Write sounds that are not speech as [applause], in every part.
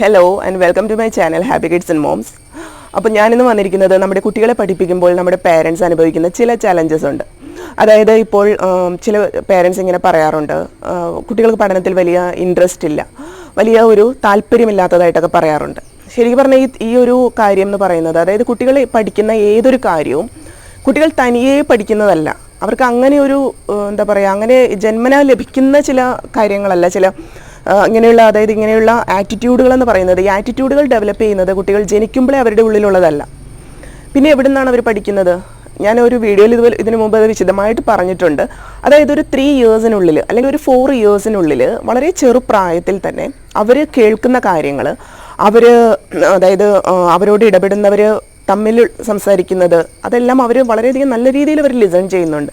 Hello and welcome to my channel happy kids and moms അപ്പോൾ ഞാനിന്ന് വന്നിരിക്കുന്നത് നമ്മുടെ കുട്ടികളെ പഠിപ്പിക്കുമ്പോൾ നമ്മുടെ പേരൻസ് അനുഭവിക്കുന്ന ചില ചലഞ്ചസ് ഉണ്ട്. അതായത് ഇപ്പോൾ ചില പേരൻസ് ഇങ്ങനെ പറയാറുണ്ട് കുട്ടികൾക്ക് പഠനത്തിൽ വലിയ ഇൻട്രസ്റ്റ് ഇല്ല വലിയ ഒരു താല്പര്യമില്ലാത്തതായിട്ടൊക്കെ പറയാറുണ്ട്. ശരിക്കും പറഞ്ഞാൽ ഈ ഈ ഒരു കാര്യം എന്ന് പറയുന്നത് അതായത് കുട്ടികൾ പഠിക്കുന്ന ഏതൊരു കാര്യവും കുട്ടികൾ തനിയെ പഠിക്കുന്നതല്ല. അവർക്ക് അങ്ങനെ ഒരു എന്താ പറയുക അങ്ങനെ ജന്മന ലഭിക്കുന്ന ചില കാര്യങ്ങളല്ല ചില ഇങ്ങനെയുള്ള അതായത് ഇങ്ങനെയുള്ള ആറ്റിറ്റ്യൂഡുകൾ എന്ന് പറയുന്നത് ഈ ആറ്റിറ്റ്യൂഡുകൾ ഡെവലപ്പ് ചെയ്യുന്നത് കുട്ടികൾ ജനിക്കുമ്പോഴേ അവരുടെ ഉള്ളിലുള്ളതല്ല. പിന്നെ എവിടെ നിന്നാണ് അവർ പഠിക്കുന്നത്? ഞാൻ ഒരു വീഡിയോയിൽ ഇതുപോലെ ഇതിനു മുമ്പ് അത് വിശദമായിട്ട് പറഞ്ഞിട്ടുണ്ട്. അതായത് ഒരു ത്രീ ഇയേഴ്സിനുള്ളിൽ അല്ലെങ്കിൽ ഒരു ഫോർ ഇയേഴ്സിനുള്ളിൽ വളരെ ചെറുപ്രായത്തിൽ തന്നെ അവർ കേൾക്കുന്ന കാര്യങ്ങൾ അവർ അതായത് അവരോട് ഇടപെടുന്നവർ തമ്മിൽ സംസാരിക്കുന്നത് അതെല്ലാം അവർ വളരെയധികം നല്ല രീതിയിൽ അവർ ലിസൺ ചെയ്യുന്നുണ്ട്.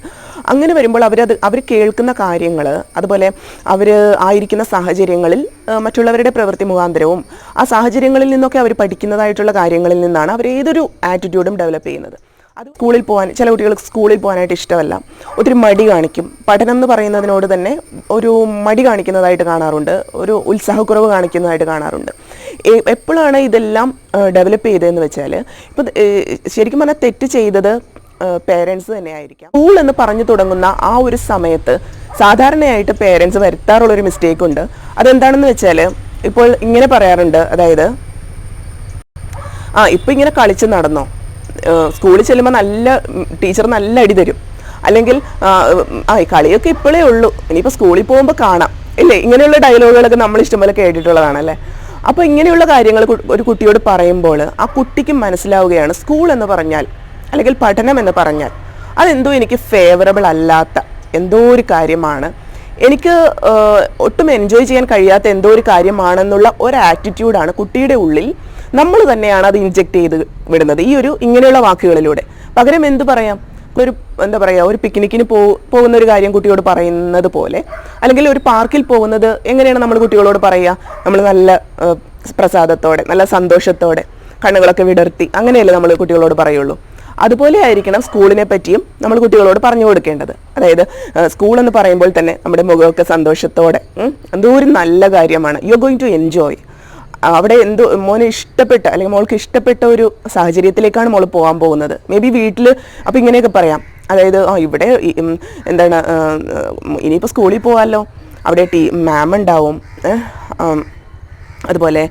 അങ്ങനെ വരുമ്പോൾ അവരത് അവർ കേൾക്കുന്ന കാര്യങ്ങൾ അതുപോലെ അവർ ആയിരിക്കുന്ന സാഹചര്യങ്ങളിൽ മറ്റുള്ളവരുടെ പ്രവൃത്തി മുഖാന്തരവും ആ സാഹചര്യങ്ങളിൽ നിന്നൊക്കെ അവർ പഠിക്കുന്നതായിട്ടുള്ള കാര്യങ്ങളിൽ നിന്നാണ് അവർ ഏതൊരു ആറ്റിറ്റ്യൂഡും ഡെവലപ്പ് ചെയ്യുന്നത്. അത് സ്കൂളിൽ പോകാൻ ചില കുട്ടികൾക്ക് സ്കൂളിൽ പോകാനായിട്ട് ഇഷ്ടമല്ല. ഒത്തിരി മടി കാണിക്കും. പഠനം എന്ന് പറയുന്നതിനോട് തന്നെ ഒരു മടി കാണിക്കുന്നതായിട്ട് കാണാറുണ്ട്. ഒരു ഉത്സാഹക്കുറവ് കാണിക്കുന്നതായിട്ട് കാണാറുണ്ട്. എപ്പോഴാണ് ഇതെല്ലാം ഡെവലപ്പ് ചെയ്തതെന്ന് വെച്ചാൽ ഇപ്പം ശരിക്കും പറഞ്ഞാൽ തെറ്റ് ചെയ്തത് പേരൻസ് തന്നെയായിരിക്കാം. സ്കൂൾ എന്ന് പറഞ്ഞു തുടങ്ങുന്ന ആ ഒരു സമയത്ത് സാധാരണയായിട്ട് പേരൻസ് വരുത്താറുള്ളൊരു മിസ്റ്റേക്ക് ഉണ്ട്. അതെന്താണെന്ന് വെച്ചാൽ ഇപ്പോൾ ഇങ്ങനെ പറയാറുണ്ട്. അതായത് ആ ഇപ്പം ഇങ്ങനെ കളിച്ച് നടന്നോ? സ്കൂളിൽ ചെല്ലുമ്പോൾ നല്ല ടീച്ചർ നല്ല അടി തരും. അല്ലെങ്കിൽ ആ, കളിയൊക്കെ ഇപ്പോഴേ ഉള്ളൂ. ഇനിയിപ്പോൾ സ്കൂളിൽ പോകുമ്പോൾ കാണാം. ഇല്ലേ? ഇങ്ങനെയുള്ള ഡയലോഗുകളൊക്കെ നമ്മൾ ഇഷ്ടംപോലെ കേട്ടിട്ടുള്ളതാണല്ലേ? അപ്പോൾ ഇങ്ങനെയുള്ള കാര്യങ്ങൾ ഒരു കുട്ടിയോട് പറയുമ്പോൾ ആ കുട്ടിക്ക് മനസ്സിലാവുകയാണ് സ്കൂൾ എന്ന് പറഞ്ഞാൽ അല്ലെങ്കിൽ പഠനം എന്ന് പറഞ്ഞാൽ അതെന്തോ എനിക്ക് ഫേവറബിൾ അല്ലാത്ത എന്തോ ഒരു കാര്യമാണ്. എനിക്ക് ഒട്ടും എൻജോയ് ചെയ്യാൻ കഴിയാത്ത എന്തോ ഒരു കാര്യമാണെന്നുള്ള ഒരു ആറ്റിറ്റ്യൂഡാണ് കുട്ടിയുടെ ഉള്ളിൽ നമ്മൾ തന്നെയാണ് അത് ഇൻജെക്ട് ചെയ്ത് വിടുന്നത്. ഈ ഒരു ഇങ്ങനെയുള്ള വാക്കുകളിലൂടെ. പകരം എന്ത് പറയാം? ഒരു എന്താ പറയുക ഒരു പിക്നിക്കിന് പോ പോകുന്ന ഒരു കാര്യം കുട്ടിയോട് പറയുന്നത് പോലെ. അല്ലെങ്കിൽ ഒരു പാർക്കിൽ പോകുന്നത് എങ്ങനെയാണ് നമ്മൾ കുട്ടികളോട് പറയുക നമ്മൾ നല്ല പ്രസാദത്തോടെ നല്ല സന്തോഷത്തോടെ കണ്ണുകളൊക്കെ വിടർത്തി അങ്ങനെയല്ലേ നമ്മൾ കുട്ടികളോട് പറയുള്ളൂ. അതുപോലെ ആയിരിക്കണം സ്കൂളിനെ പറ്റിയും നമ്മൾ കുട്ടികളോട് പറഞ്ഞു കൊടുക്കേണ്ടത്. അതായത് സ്കൂൾ എന്ന് പറയുമ്പോൾ തന്നെ നമ്മുടെ മുഖമൊക്കെ സന്തോഷത്തോടെ എന്തോ ഒരു നല്ല കാര്യമാണ്. യു ഗോയിങ് ടു എൻജോയ് അവിടെ എന്തോ മോനെ ഇഷ്ടപ്പെട്ട അല്ലെങ്കിൽ മോൾക്ക് ഇഷ്ടപ്പെട്ട ഒരു സാഹചര്യത്തിലേക്കാണ് മോൾ പോകാൻ പോകുന്നത്. മേ ബി വീട്ടിൽ അപ്പം ഇങ്ങനെയൊക്കെ പറയാം. അതായത് ആ ഇവിടെ എന്താണ് ഇനിയിപ്പോൾ സ്കൂളിൽ പോകാമല്ലോ അവിടെ ടീ മാം ഉണ്ടാവും അതുപോലെ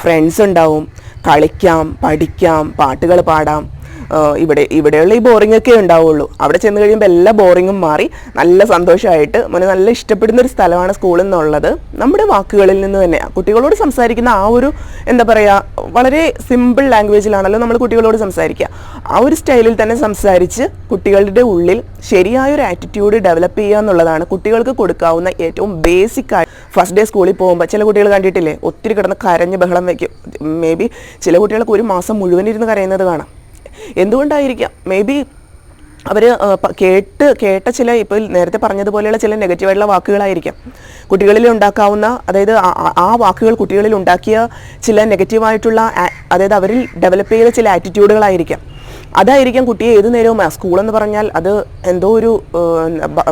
ഫ്രണ്ട്സ് ഉണ്ടാവും. കളിക്കാം പഠിക്കാം പാട്ടുകൾ പാടാം. ഇവിടെ ഇവിടെയുള്ള ഈ ബോറിംഗ് ഒക്കെ ഉണ്ടാവുള്ളൂ. അവിടെ ചെന്ന് കഴിയുമ്പോൾ എല്ലാ ബോറിങ്ങും മാറി. നല്ല സന്തോഷമായിട്ട് മോനെ നല്ല ഇഷ്ടപ്പെടുന്ന ഒരു സ്ഥലമാണ് സ്കൂൾ എന്നുള്ളത്. നമ്മുടെ വാക്കുകളിൽ നിന്ന് തന്നെ കുട്ടികളോട് സംസാരിക്കുന്ന ആ ഒരു എന്താ പറയുക വളരെ സിമ്പിൾ ലാംഗ്വേജിലാണല്ലോ നമ്മൾ കുട്ടികളോട് സംസാരിക്കുക. ആ ഒരു സ്റ്റൈലിൽ തന്നെ സംസാരിച്ച് കുട്ടികളുടെ ഉള്ളിൽ ശരിയായ ഒരു ആറ്റിറ്റ്യൂഡ് ഡെവലപ്പ് ചെയ്യുക എന്നുള്ളതാണ് കുട്ടികൾക്ക് കൊടുക്കാവുന്ന ഏറ്റവും ബേസിക് ആയി. ഫസ്റ്റ് ഡേ സ്കൂളിൽ പോകുമ്പോൾ ചില കുട്ടികൾ കണ്ടിട്ടില്ലേ? ഒത്തിരി കിടന്ന് കരഞ്ഞ് ബഹളം വയ്ക്കും മേ ബി ചില കുട്ടികൾക്ക് ഒരു മാസം മുഴുവൻ ഇരുന്ന് കരയുന്നത് കാണാം. എന്തുകൊണ്ടായിരിക്കാം? മേ ബി അവർ കേട്ട് കേട്ട ചില ഇപ്പോൾ നേരത്തെ പറഞ്ഞതുപോലെയുള്ള ചില നെഗറ്റീവായിട്ടുള്ള വാക്കുകളായിരിക്കാം. കുട്ടികളിൽ ഉണ്ടാക്കാവുന്ന അതായത് ആ- വാക്കുകൾ കുട്ടികളിൽ ഉണ്ടാക്കിയ ചില നെഗറ്റീവായിട്ടുള്ള അതായത് അവരിൽ ഡെവലപ്പ് ചെയ്ത ചില ആറ്റിറ്റ്യൂഡുകളായിരിക്കാം അതായിരിക്കാം കുട്ടിയെ ഏതു നേരവും സ്കൂളെന്ന് പറഞ്ഞാൽ അത് എന്തോ ഒരു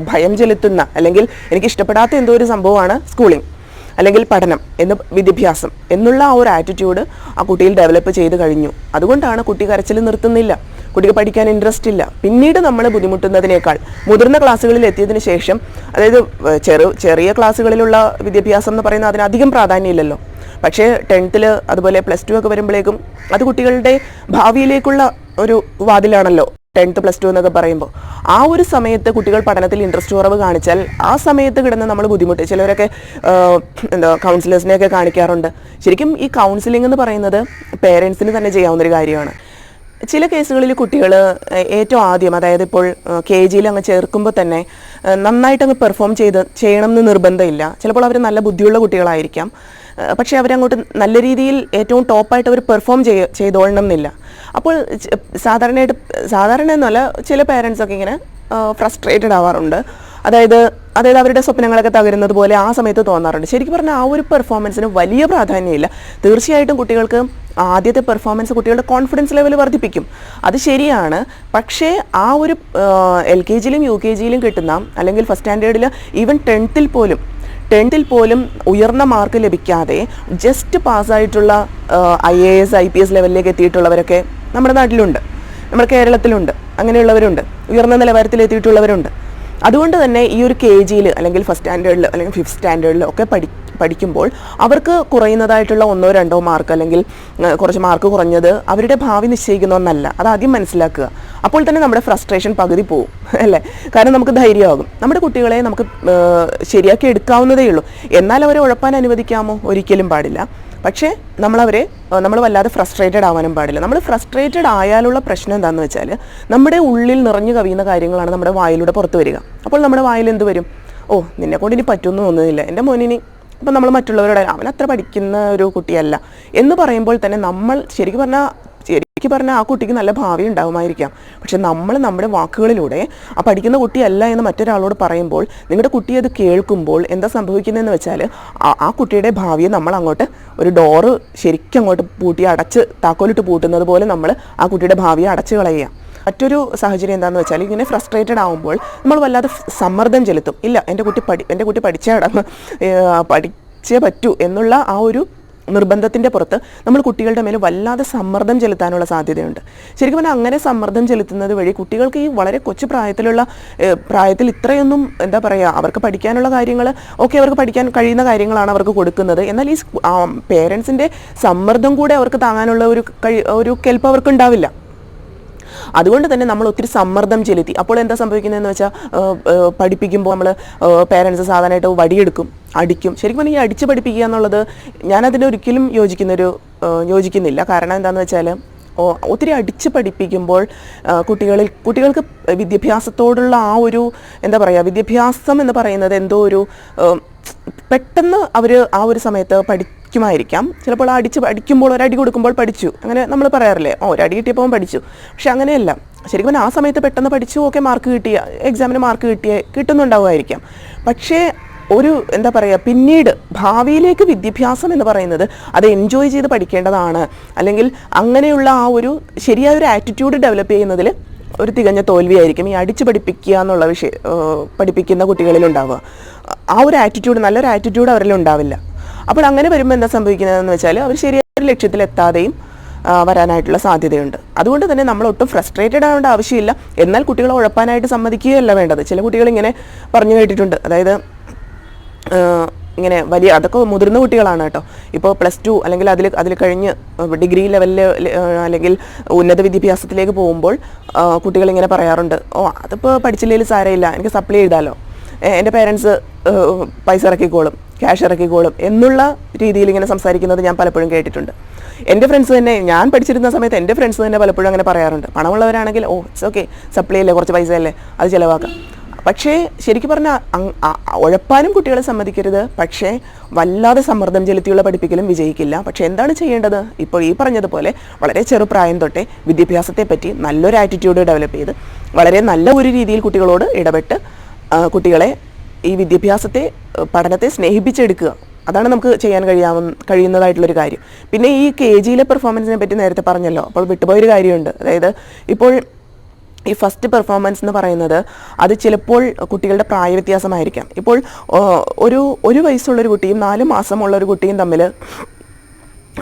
ഭയം ചെലുത്തുന്ന അല്ലെങ്കിൽ എനിക്ക് ഇഷ്ടപ്പെടാത്ത എന്തോ ഒരു സംഭവമാണ് സ്കൂളിംഗ് അല്ലെങ്കിൽ പഠനം എന്ന് വിദ്യാഭ്യാസം എന്നുള്ള ആ ഒരു ആറ്റിറ്റ്യൂഡ് ആ കുട്ടിയിൽ ഡെവലപ്പ് ചെയ്ത് കഴിഞ്ഞു. അതുകൊണ്ടാണ് കുട്ടി കരച്ചിൽ നിർത്തുന്നില്ല. കുട്ടിക്ക് പഠിക്കാൻ ഇൻട്രസ്റ്റ് ഇല്ല. പിന്നീട് നമ്മൾ ബുദ്ധിമുട്ടുന്നതിനേക്കാൾ മുതിർന്ന ക്ലാസ്സുകളിൽ എത്തിയതിന് ശേഷം അതായത് ചെറു ചെറിയ ക്ലാസ്സുകളിലുള്ള വിദ്യാഭ്യാസം എന്ന് പറയുന്നത് അതിന് അധികം പ്രാധാന്യമില്ലല്ലോ പക്ഷേ ടെൻത്തിൽ അതുപോലെ പ്ലസ് ടു ഒക്കെ വരുമ്പോഴേക്കും അത് കുട്ടികളുടെ ഭാവിയിലേക്കുള്ള ഒരു വാതിലാണല്ലോ. ടെൻത്ത് പ്ലസ് ടു എന്നൊക്കെ പറയുമ്പോൾ ആ ഒരു സമയത്ത് കുട്ടികൾ പഠനത്തിൽ ഇൻട്രസ്റ്റ് കുറവ് കാണിച്ചാൽ ആ സമയത്ത് കിടന്ന് നമ്മൾ ബുദ്ധിമുട്ട്. ചിലവരൊക്കെ എന്താ കൗൺസിലേഴ്സിനെയൊക്കെ കാണിക്കാറുണ്ട്. ശരിക്കും ഈ കൗൺസിലിംഗ് എന്ന് പറയുന്നത് പേരൻസിന് തന്നെ ചെയ്യാവുന്നൊരു കാര്യമാണ്. ചില കേസുകളിൽ കുട്ടികൾ ഏറ്റവും ആദ്യം അതായത് ഇപ്പോൾ കെ ജിയിൽ അങ്ങ് ചേർക്കുമ്പോൾ തന്നെ നന്നായിട്ടങ്ങ് പെർഫോം ചെയ്ത് ചെയ്യണം എന്ന് നിർബന്ധമില്ല. ചിലപ്പോൾ അവർ നല്ല ബുദ്ധിയുള്ള കുട്ടികളായിരിക്കാം. പക്ഷേ അവരങ്ങോട്ട് നല്ല രീതിയിൽ ഏറ്റവും ടോപ്പായിട്ട് അവർ പെർഫോം ചെയ്യ ചെയ്തോളണം എന്നില്ല അപ്പോൾ സാധാരണയായിട്ട് സാധാരണ എന്നല്ല ചില പേരൻസൊക്കെ ഇങ്ങനെ ഫ്രസ്ട്രേറ്റഡ് ആവാറുണ്ട്. അതായത് അതായത് അവരുടെ സ്വപ്നങ്ങളൊക്കെ തകരുന്നത് പോലെ ആ സമയത്ത് തോന്നാറുണ്ട്. ശരിക്കും പറഞ്ഞാൽ ആ ഒരു പെർഫോമൻസിന് വലിയ പ്രാധാന്യമില്ല. തീർച്ചയായിട്ടും കുട്ടികൾക്ക് ആദ്യത്തെ പെർഫോമൻസ് കുട്ടികളുടെ കോൺഫിഡൻസ് ലെവൽ വർദ്ധിപ്പിക്കും. അത് ശരിയാണ്. പക്ഷേ ആ ഒരു എൽ കെ ജിയിലും യു കെ ജിയിലും കിട്ടുന്ന അല്ലെങ്കിൽ ഫസ്റ്റ് സ്റ്റാൻഡേർഡിൽ ഈവൻ ടെൻത്തിൽ പോലും ടെൻത്തിൽ പോലും ഉയർന്ന മാർക്ക് ലഭിക്കാതെ just പാസ്സായിട്ടുള്ള I A S I P S ലെവലിലേക്ക് എത്തിയിട്ടുള്ളവരൊക്കെ നമ്മുടെ നാട്ടിലുണ്ട്. നമ്മുടെ കേരളത്തിലുണ്ട്. അങ്ങനെയുള്ളവരുണ്ട്. ഉയർന്ന നിലവാരത്തിൽ എത്തിയിട്ടുള്ളവരുണ്ട് അതുകൊണ്ട് തന്നെ ഈ ഒരു കെ ജിയിൽ അല്ലെങ്കിൽ ഫസ്റ്റ് സ്റ്റാൻഡേർഡിൽ അല്ലെങ്കിൽ ഫിഫ്ത് സ്റ്റാൻഡേർഡിൽ ഒക്കെ പഠി പഠിക്കുമ്പോൾ അവർക്ക് കുറയുന്നതായിട്ടുള്ള ഒന്നോ രണ്ടോ മാർക്ക് അല്ലെങ്കിൽ കുറച്ച് മാർക്ക് കുറഞ്ഞത് അവരുടെ ഭാവി നിശ്ചയിക്കുന്ന ഒന്നല്ല അത് ആദ്യം മനസ്സിലാക്കുക. അപ്പോൾ തന്നെ നമ്മുടെ ഫ്രസ്ട്രേഷൻ പകുതി പോകും [laughs] അല്ലേ? കാരണം നമുക്ക് ധൈര്യമാകും. നമ്മുടെ കുട്ടികളെ നമുക്ക് ശരിയാക്കി എടുക്കാവുന്നതേ ഉള്ളൂ. എന്നാൽ അവരെ ഉഴപ്പാൻ അനുവദിക്കാമോ? ഒരിക്കലും പാടില്ല. പക്ഷേ നമ്മളവരെ നമ്മൾ വല്ലാതെ ഫ്രസ്ട്രേറ്റഡ് ആവാനും പാടില്ല. നമ്മൾ ഫ്രസ്ട്രേറ്റഡ് ആയാലുള്ള പ്രശ്നം എന്താണെന്ന് വെച്ചാൽ നമ്മുടെ ഉള്ളിൽ നിറഞ്ഞു കവിയുന്ന കാര്യങ്ങളാണ് നമ്മുടെ വായിലൂടെ പുറത്തു വരിക. അപ്പോൾ നമ്മുടെ വായിൽ എന്ത് വരും? ഓ നിന്നെ കൊണ്ട് ഇനി പറ്റുമെന്ന് തോന്നുന്നില്ല. എന്റെ മോനിനി അപ്പം നമ്മൾ മറ്റുള്ളവരോട് അവൻ അത്ര പഠിക്കുന്ന ഒരു കുട്ടിയല്ല എന്ന് പറയുമ്പോൾ തന്നെ നമ്മൾ ശരിക്കും പറഞ്ഞാൽ ശരിക്കും പറഞ്ഞാൽ ആ കുട്ടിക്ക് നല്ല ഭാവി ഉണ്ടാകുമായിരിക്കാം പക്ഷെ നമ്മൾ നമ്മുടെ വാക്കുകളിലൂടെ ആ പഠിക്കുന്ന കുട്ടിയല്ല എന്ന് മറ്റൊരാളോട് പറയുമ്പോൾ നിങ്ങളുടെ കുട്ടി അത് കേൾക്കുമ്പോൾ എന്താ സംഭവിക്കുന്നതെന്ന് വെച്ചാൽ ആ കുട്ടിയുടെ ഭാവിയെ നമ്മൾ അങ്ങോട്ട് ഒരു ഡോറ് ശരിക്കും അങ്ങോട്ട് പൂട്ടി അടച്ച് താക്കോലിട്ട് പൂട്ടുന്നത് പോലെ നമ്മൾ ആ കുട്ടിയുടെ ഭാവിയെ അടച്ചു കളയുക. മറ്റൊരു സാഹചര്യം എന്താണെന്ന് വെച്ചാൽ ഇങ്ങനെ ഫ്രസ്ട്രേറ്റഡ് ആകുമ്പോൾ നമ്മൾ വല്ലാതെ സമ്മർദ്ദം ചെലുത്തും. ഇല്ല എന്റെ കുട്ടി പഠി എന്റെ കുട്ടി പഠിച്ചേ പഠിച്ചേ പറ്റൂ എന്നുള്ള ആ ഒരു നിർബന്ധത്തിന്റെ പുറത്ത് നമ്മൾ കുട്ടികളുടെ മേൽ വല്ലാതെ സമ്മർദ്ദം ചെലുത്താനുള്ള സാധ്യതയുണ്ട്. ശരിക്കും പറഞ്ഞാൽ അങ്ങനെ സമ്മർദ്ദം ചെലുത്തുന്നത് വഴി കുട്ടികൾക്ക് ഈ വളരെ കൊച്ചു പ്രായത്തിലുള്ള പ്രായത്തിൽ ഇത്രയൊന്നും എന്താ പറയുക അവർക്ക് പഠിക്കാനുള്ള കാര്യങ്ങൾ ഓക്കെ അവർക്ക് പഠിക്കാൻ കഴിയുന്ന കാര്യങ്ങളാണ് അവർക്ക് കൊടുക്കുന്നത്. എന്നാൽ ഈ പേരൻസിന്റെ സമ്മർദ്ദം കൂടെ അവർക്ക് താങ്ങാനുള്ള ഒരു കഴി ഒരു കെൽപ്പ് അവർക്ക് ഉണ്ടാവില്ല അതുകൊണ്ട് തന്നെ നമ്മൾ ഒത്തിരി സമ്മർദ്ദം ചെലുത്തി. അപ്പോൾ എന്താ സംഭവിക്കുന്നതെന്ന് വെച്ചാൽ പഠിപ്പിക്കുമ്പോൾ നമ്മൾ പേരൻസ് സാധാരണയായിട്ട് വടിയെടുക്കും അടിക്കും. ശരിക്കും പറഞ്ഞാൽ ഈ അടിച്ച് പഠിപ്പിക്കുക എന്നുള്ളത് ഞാനതിന് ഒരിക്കലും യോജിക്കുന്നൊരു യോജിക്കുന്നില്ല. കാരണം എന്താണെന്ന് വെച്ചാൽ ഒത്തിരി അടിച്ച് പഠിപ്പിക്കുമ്പോൾ കുട്ടികളിൽ കുട്ടികൾക്ക് വിദ്യാഭ്യാസത്തോടുള്ള ആ ഒരു എന്താ പറയുക വിദ്യാഭ്യാസം എന്ന് പറയുന്നത് എന്തോ ഒരു പെട്ടെന്ന് അവർ ആ ഒരു സമയത്ത് പഠിക്കുമായിരിക്കാം. ചിലപ്പോൾ അടിച്ച് പഠിക്കുമ്പോൾ ഒരടി കൊടുക്കുമ്പോൾ പഠിച്ചു. അങ്ങനെ നമ്മൾ പറയാറില്ലേ ഓ ഒരടി കിട്ടിയപ്പോൾ പഠിച്ചു. പക്ഷെ അങ്ങനെയല്ല. ശരിക്കും ആ സമയത്ത് പെട്ടെന്ന് പഠിച്ചു ഓക്കെ മാർക്ക് കിട്ടിയ എക്സാമിന് മാർക്ക് കിട്ടിയ കിട്ടുന്നുണ്ടാവുമായിരിക്കാം. പക്ഷേ ഒരു എന്താ പറയുക പിന്നീട് ഭാവിയിലേക്ക് വിദ്യാഭ്യാസം എന്ന് പറയുന്നത് അത് എൻജോയ് ചെയ്ത് പഠിക്കേണ്ടതാണ്. അല്ലെങ്കിൽ അങ്ങനെയുള്ള ആ ഒരു ശരിയായ ഒരു ആറ്റിറ്റ്യൂഡ് ഡെവലപ്പ് ചെയ്യുന്നതിൽ ഒരു തികഞ്ഞ തോൽവിയായിരിക്കും ഈ അടിച്ച് പഠിപ്പിക്കുക എന്നുള്ള വിഷയം പഠിപ്പിക്കുന്ന കുട്ടികളിലുണ്ടാവുക ആ ഒരു ആറ്റിറ്റ്യൂഡ് നല്ലൊരു ആറ്റിറ്റ്യൂഡ് അവരിൽ ഉണ്ടാവില്ല. അപ്പോൾ അങ്ങനെ വരുമ്പോൾ എന്താ സംഭവിക്കുന്നതെന്ന് വെച്ചാൽ അവർ ശരിയായ ഒരു ലക്ഷ്യത്തിലെത്താതെയും വരാനായിട്ടുള്ള സാധ്യതയുണ്ട്. അതുകൊണ്ട് തന്നെ നമ്മൾ ഒട്ടും ഫ്രസ്ട്രേറ്റഡ് ആവേണ്ട ആവശ്യമില്ല. എന്നാൽ കുട്ടികളെ ഉഴപ്പാനായിട്ട് സമ്മതിക്കുകയല്ല വേണ്ടത്. ചില കുട്ടികൾ ഇങ്ങനെ പറഞ്ഞു കേട്ടിട്ടുണ്ട്. അതായത് ഇങ്ങനെ വലിയ അതൊക്കെ മുതിർന്ന കുട്ടികളാണ് കേട്ടോ. ഇപ്പോൾ പ്ലസ് ടു അല്ലെങ്കിൽ അതിൽ അതിൽ കഴിഞ്ഞ് ഡിഗ്രി ലെവലിൽ അല്ലെങ്കിൽ ഉന്നത വിദ്യാഭ്യാസത്തിലേക്ക് പോകുമ്പോൾ കുട്ടികൾ ഇങ്ങനെ പറയാറുണ്ട്. ഓ അതിപ്പോൾ പഠിച്ചില്ലെങ്കിൽ സാരമില്ല. എനിക്ക് സപ്ലൈ ചെയ്താലോ എന്റെ പേരൻസ് പൈസ ഇറക്കിക്കോളും. ക്യാഷ് ഇറക്കിക്കോളും എന്നുള്ള രീതിയിൽ ഇങ്ങനെ സംസാരിക്കുന്നത് ഞാൻ പലപ്പോഴും കേട്ടിട്ടുണ്ട്. എന്റെ ഫ്രണ്ട്സ് തന്നെ ഞാൻ പഠിച്ചിരുന്ന സമയത്ത് എന്റെ ഫ്രണ്ട്സ് തന്നെ പലപ്പോഴും അങ്ങനെ പറയാറുണ്ട്. പണമുള്ളവരാണെങ്കിൽ ഓ ഇറ്റ്സ് ഓക്കെ സപ്ലൈ അല്ലേ? കുറച്ച് പൈസ അല്ലേ? അത് ചിലവാക്കാം. പക്ഷേ ശരിക്കും പറഞ്ഞാൽ ഉഴപ്പാനും കുട്ടികളെ സമ്മതിക്കരുത്. പക്ഷേ വല്ലാതെ സമ്മർദ്ദം ചെലുത്തിയുള്ള പഠിപ്പിക്കലും വിജയിക്കില്ല. പക്ഷേ എന്താണ് ചെയ്യേണ്ടത്? ഇപ്പോൾ ഈ പറഞ്ഞതുപോലെ വളരെ ചെറുപ്രായം തൊട്ടേ വിദ്യാഭ്യാസത്തെ പറ്റി നല്ലൊരു ആറ്റിറ്റ്യൂഡ് ഡെവലപ്പ് ചെയ്ത് വളരെ നല്ല ഒരു രീതിയിൽ കുട്ടികളോട് ഇടപെട്ട് കുട്ടികളെ ഈ വിദ്യാഭ്യാസത്തെ പഠനത്തെ സ്നേഹിപ്പിച്ചെടുക്കുക. അതാണ് നമുക്ക് ചെയ്യാൻ കഴിയാവുന്ന കഴിയുന്നതായിട്ടുള്ളൊരു കാര്യം. പിന്നെ ഈ കെ ജിയിലെ പെർഫോമൻസിനെ പറ്റി നേരത്തെ പറഞ്ഞല്ലോ. അപ്പോൾ വിട്ടുപോയൊരു കാര്യമുണ്ട്. അതായത് ഇപ്പോൾ ഈ ഫസ്റ്റ് പെർഫോമൻസ് എന്ന് പറയുന്നത് അത് ചിലപ്പോൾ കുട്ടികളുടെ പ്രായവ്യത്യാസമായിരിക്കാം. ഇപ്പോൾ ആ, ഒരു ഒരു വയസ്സുള്ളൊരു കുട്ടിയും നാല് മാസമുള്ള ഒരു കുട്ടിയും തമ്മിൽ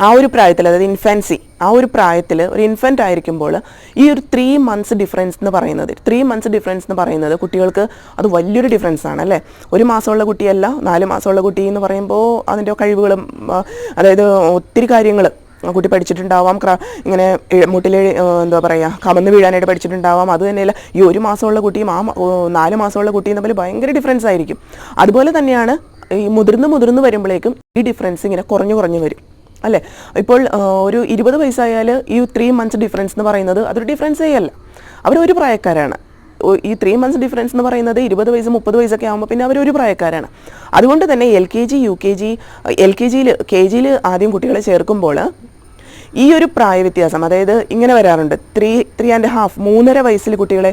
ആ ഒരു പ്രായത്തിൽ അതായത് ഇൻഫൻസി ആ ഒരു പ്രായത്തിൽ ഒരു ഇൻഫന്റ് ആയിരിക്കുമ്പോൾ ഈ ഒരു ത്രീ മന്ത്സ് ഡിഫറൻസ് എന്ന് പറയുന്നത് ത്രീ മന്ത്സ് ഡിഫറൻസ് എന്ന് പറയുന്നത് കുട്ടികൾക്ക് അത് വലിയൊരു ഡിഫറൻസ് ആണ് അല്ലേ? ഒരു മാസമുള്ള കുട്ടിയല്ല നാല് മാസമുള്ള കുട്ടി എന്ന് പറയുമ്പോൾ അതിന്റെ കഴിവുകളും അതായത് ഒത്തിരി കാര്യങ്ങൾ കുട്ടി പഠിച്ചിട്ടുണ്ടാവാം. ഇങ്ങനെ മുട്ടിൽ എന്താ പറയുക കമന്ന് വീഴാനായിട്ട് പഠിച്ചിട്ടുണ്ടാവാം. അത് തന്നെയല്ല ഈ ഒരു മാസമുള്ള കുട്ടിയും ആ നാല് മാസമുള്ള കുട്ടിയും തമ്മിൽ ഭയങ്കര ഡിഫറൻസ് ആയിരിക്കും. അതുപോലെ തന്നെയാണ് ഈ മുതിർന്ന് മുതിർന്ന് വരുമ്പോഴേക്കും ഈ ഡിഫറൻസ് ഇങ്ങനെ കുറഞ്ഞു കുറഞ്ഞു വരും. അല്ലേ? ഇപ്പോൾ ഒരു ഇരുപത് വയസ്സായാൽ ഈ ത്രീ മന്ത്സ് ഡിഫറൻസ് എന്ന് പറയുന്നത് അതൊരു ഡിഫറൻസ് അല്ല. അവർ ഒരു പ്രായക്കാരാണ്. ഈ ത്രീ മന്ത്സ് ഡിഫറൻസ് എന്ന് പറയുന്നത് ഇരുപത് വയസ്സ് മുപ്പത് വയസ്സൊക്കെ ആകുമ്പോൾ പിന്നെ അവർ ഒരു പ്രായക്കാരാണ്. അതുകൊണ്ട് തന്നെ L K G U K G L K ജിയിൽ കെ ജിയിൽ ആദ്യം കുട്ടികളെ ചേർക്കുമ്പോൾ ഈ ഒരു പ്രായ വ്യത്യാസം അതായത് ഇങ്ങനെ വരാറുണ്ട്. ത്രീ ത്രീ ആൻഡ് ഹാഫ് മൂന്നര വയസ്സിൽ കുട്ടികളെ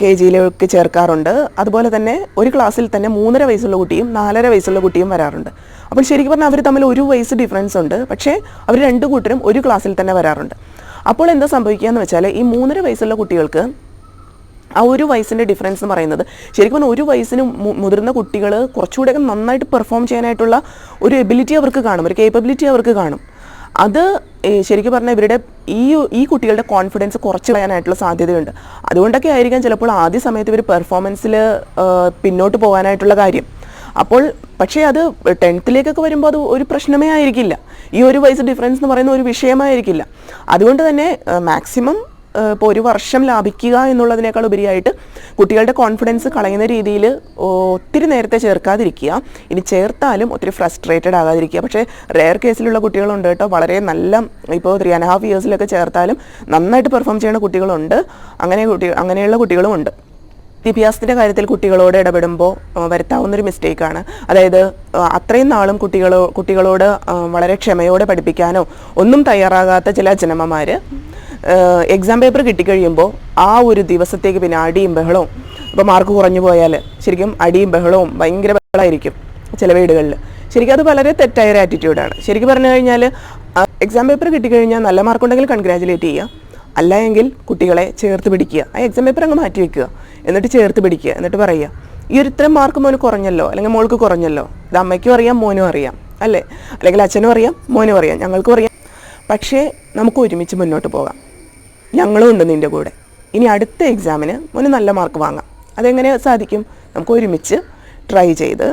കെ ജിയിലേക്ക് ചേർക്കാറുണ്ട്. അതുപോലെ തന്നെ ഒരു ക്ലാസ്സിൽ തന്നെ മൂന്നര വയസ്സുള്ള കുട്ടിയും നാലര വയസ്സുള്ള കുട്ടിയും വരാറുണ്ട്. അപ്പോൾ ശരിക്കും പറഞ്ഞാൽ അവർ തമ്മിൽ ഒരു വയസ്സ് ഡിഫറൻസ് ഉണ്ട്. പക്ഷേ അവർ രണ്ട് കൂട്ടരും ഒരു ക്ലാസ്സിൽ തന്നെ വരാറുണ്ട്. അപ്പോൾ എന്താ സംഭവിക്കുക എന്ന് വെച്ചാൽ ഈ മൂന്നര വയസ്സുള്ള കുട്ടികൾക്ക് ആ ഒരു വയസ്സിന്റെ ഡിഫറൻസ് എന്ന് പറയുന്നത് ശരിക്കും പറഞ്ഞാൽ ഒരു വയസ്സിന് മുതിർന്ന കുട്ടികൾ കുറച്ചുകൂടെയൊക്കെ നന്നായിട്ട് പെർഫോം ചെയ്യാനായിട്ടുള്ള ഒരു എബിലിറ്റി അവർക്ക് കാണും. ഒരു കേപ്പബിലിറ്റി അവർക്ക് കാണും. അത് ശരിക്കും പറഞ്ഞാൽ ഇവരുടെ ഈ ഈ കുട്ടികളുടെ കോൺഫിഡൻസ് കുറച്ച് വരാനായിട്ടുള്ള സാധ്യതയുണ്ട്. അതുകൊണ്ടൊക്കെ ആയിരിക്കാം ചിലപ്പോൾ ആദ്യ സമയത്ത് ഇവർ പെർഫോമൻസിൽ പിന്നോട്ട് പോകാനായിട്ടുള്ള കാര്യം. അപ്പോൾ പക്ഷേ അത് ടെൻത്തിലേക്കൊക്കെ വരുമ്പോൾ അത് ഒരു പ്രശ്നമേ ആയിരിക്കില്ല. ഈ ഒരു വയസ്സ് ഡിഫറൻസ് എന്ന് പറയുന്ന ഒരു വിഷയമായിരിക്കില്ല. അതുകൊണ്ട് തന്നെ മാക്സിമം ഇപ്പോൾ ഒരു വർഷം ലാഭിക്കുക എന്നുള്ളതിനേക്കാൾ ഉപരിയായിട്ട് കുട്ടികളുടെ കോൺഫിഡൻസ് കളയുന്ന രീതിയിൽ ഒത്തിരി നേരത്തെ ചേർക്കാതിരിക്കുക. ഇനി ചേർത്താലും ഒത്തിരി ഫ്രസ്ട്രേറ്റഡ് ആകാതിരിക്കുക. പക്ഷേ റെയർ കേസിലുള്ള കുട്ടികളുണ്ട് കേട്ടോ. വളരെ നല്ല ഇപ്പോൾ ത്രീ ആൻഡ് ഹാഫ് ഇയേഴ്സിലൊക്കെ ചേർത്താലും നന്നായിട്ട് പെർഫോം ചെയ്യുന്ന കുട്ടികളുണ്ട്. അങ്ങനെ കുട്ടി അങ്ങനെയുള്ള കുട്ടികളുമുണ്ട്. വിദ്യാഭ്യാസത്തിന്റെ കാര്യത്തിൽ കുട്ടികളോട് ഇടപെടുമ്പോൾ വരുത്താവുന്നൊരു മിസ്റ്റേക്കാണ് അതായത് അത്രയും നാളും കുട്ടികളോ കുട്ടികളോട് വളരെ ക്ഷമയോടെ പഠിപ്പിക്കാനോ ഒന്നും തയ്യാറാകാത്ത ചില അച്ഛനമ്മമാർ എക്സാം പേപ്പർ കിട്ടിക്കഴിയുമ്പോൾ ആ ഒരു ദിവസത്തേക്ക് പിന്നെ അടിയും ബഹളവും ഇപ്പോൾ മാർക്ക് കുറഞ്ഞു പോയാൽ ശരിക്കും അടിയും ബഹളവും ഭയങ്കര ബഹളമായിരിക്കും ചില വീടുകളിൽ ശരിക്കും അത് വളരെ തെറ്റായ ഒരു ആറ്റിറ്റ്യൂഡാണ് ശരിക്കും പറഞ്ഞു കഴിഞ്ഞാൽ എക്സാം പേപ്പർ കിട്ടിക്കഴിഞ്ഞാൽ നല്ല മാർക്കുണ്ടെങ്കിൽ കൺഗ്രാജുലേറ്റ് ചെയ്യുക. അല്ല എങ്കിൽ കുട്ടികളെ ചേർത്ത് പിടിക്കുക. ആ എക്സാം പേപ്പർ അങ്ങ് മാറ്റി വെക്കുക. എന്നിട്ട് ചേർത്ത് പിടിക്കുക. എന്നിട്ട് പറയുക ഈ ഒരു ഇത്രയും മാർക്ക് മോന് കുറഞ്ഞല്ലോ? അല്ലെങ്കിൽ മോൾക്ക് കുറഞ്ഞല്ലോ? ഇത് അമ്മയ്ക്കും അറിയാം മോനും അറിയാം. അല്ലേ? അല്ലെങ്കിൽ അച്ഛനും അറിയാം മോനും അറിയാം. ഞങ്ങൾക്കും അറിയാം. പക്ഷേ നമുക്ക് ഒരുമിച്ച് മുന്നോട്ട് പോകാം. ഞങ്ങളും ഉണ്ട് നിന്റെ കൂടെ. ഇനി അടുത്ത എക്സാമിന് മോന് നല്ല മാർക്ക് വാങ്ങാം. അതെങ്ങനെ സാധിക്കും? നമുക്ക് ഒരുമിച്ച് ട്രൈ ചെയ്ത്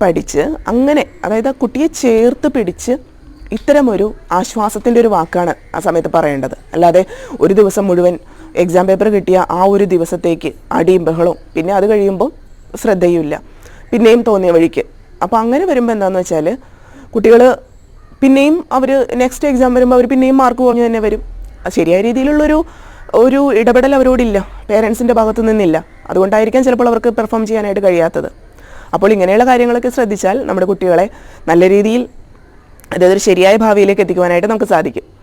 പഠിച്ച് അങ്ങനെ അതായത് ആ കുട്ടിയെ ചേർത്ത് പിടിച്ച് ഇത്തരമൊരു ആശ്വാസത്തിന്റെ ഒരു വാക്കാണ് ആ സമയത്ത് പറയേണ്ടത്. അല്ലാതെ ഒരു ദിവസം മുഴുവൻ എക്സാം പേപ്പർ കിട്ടിയ ആ ഒരു ദിവസത്തേക്ക് അടിയും ബഹളവും. പിന്നെ അത് കഴിയുമ്പോൾ ശ്രദ്ധയുമില്ല. പിന്നെയും തോന്നിയ വഴിക്ക്. അപ്പോൾ അങ്ങനെ വരുമ്പോൾ എന്താണെന്ന് വെച്ചാൽ കുട്ടികൾ പിന്നെയും അവർ നെക്സ്റ്റ് എക്സാം വരുമ്പോൾ അവർ പിന്നെയും മാർക്ക് കുറഞ്ഞു തന്നെ വരും. ശരിയായ രീതിയിലുള്ളൊരു ഒരു ഇടപെടൽ അവരോടില്ല. പേരൻസിന്റെ ഭാഗത്തു നിന്നില്ല. അതുകൊണ്ടായിരിക്കാം ചിലപ്പോൾ അവർക്ക് പെർഫോം ചെയ്യാനായിട്ട് കഴിയാത്തത്. അപ്പോൾ ഇങ്ങനെയുള്ള കാര്യങ്ങളൊക്കെ ശ്രദ്ധിച്ചാൽ നമ്മുടെ കുട്ടികളെ നല്ല രീതിയിൽ അതായത് ഒരു ശരിയായ ഭാവിയിലേക്ക് എത്തിക്കുവാനായിട്ട് നമുക്ക് സാധിക്കും.